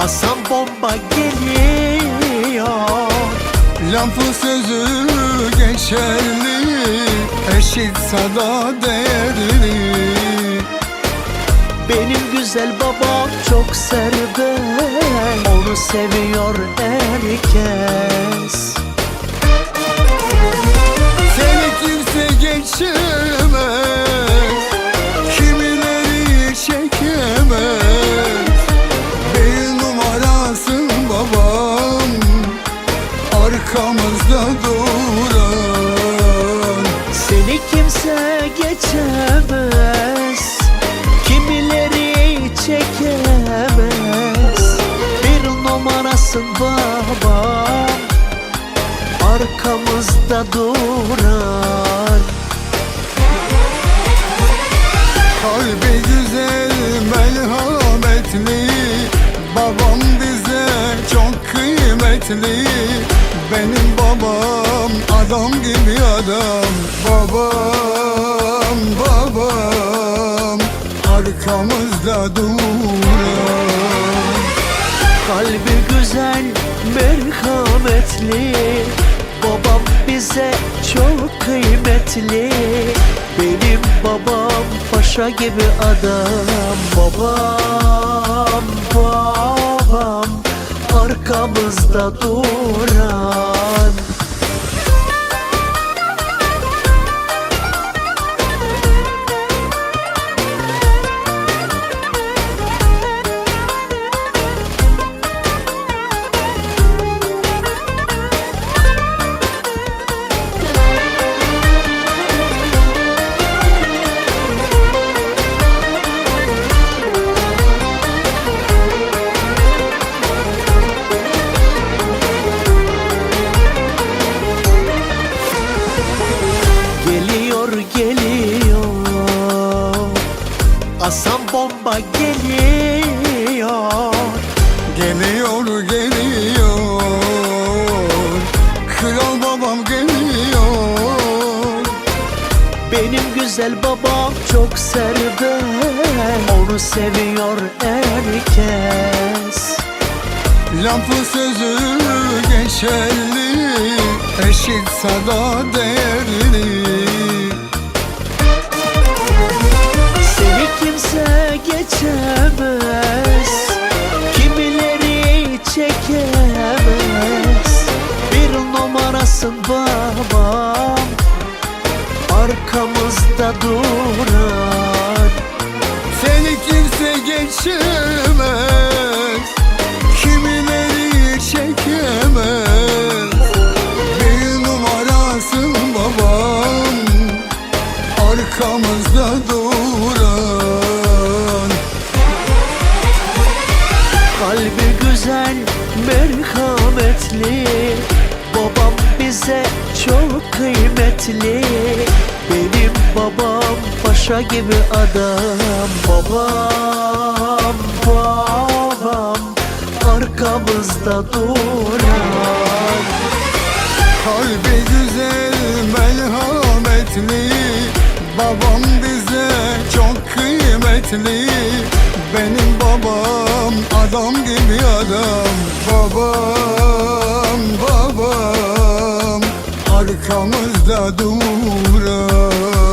Asan bomba geliyor. Lafı sözü geçerli Eşit sada değerli Benim güzel babam çok serbest. Onu seviyor herkes numarasın babam Arkamızda duran Kalbi güzel merhametli. Babam bize çok kıymetli. Benim babam adam gibi adam. Babam babam. Arkamızda duran Kalbi güzel, merhametli. Babam bize çok kıymetli. Benim babam paşa gibi adam. Babam, babam Arkamızda duran Asan bomba geliyor. Geliyor geliyor. Kral babam geliyor. Benim güzel babam çok serbest Onu seviyor herkes. Lafı sözü geçerli. Eşit sada değerli geçemez. Kimileri çekemez. Bir numarasın babam. Arkamızda duran. Seni kimse geçemez merhametli Babam bize çok kıymetli. Benim babam paşa gibi adam. Babam, babam Arkamızda duran. Kalbi güzel merhametli. Babam bize çok kıymetli. Benim babam adam gibi adam. Babam Arkamızda duran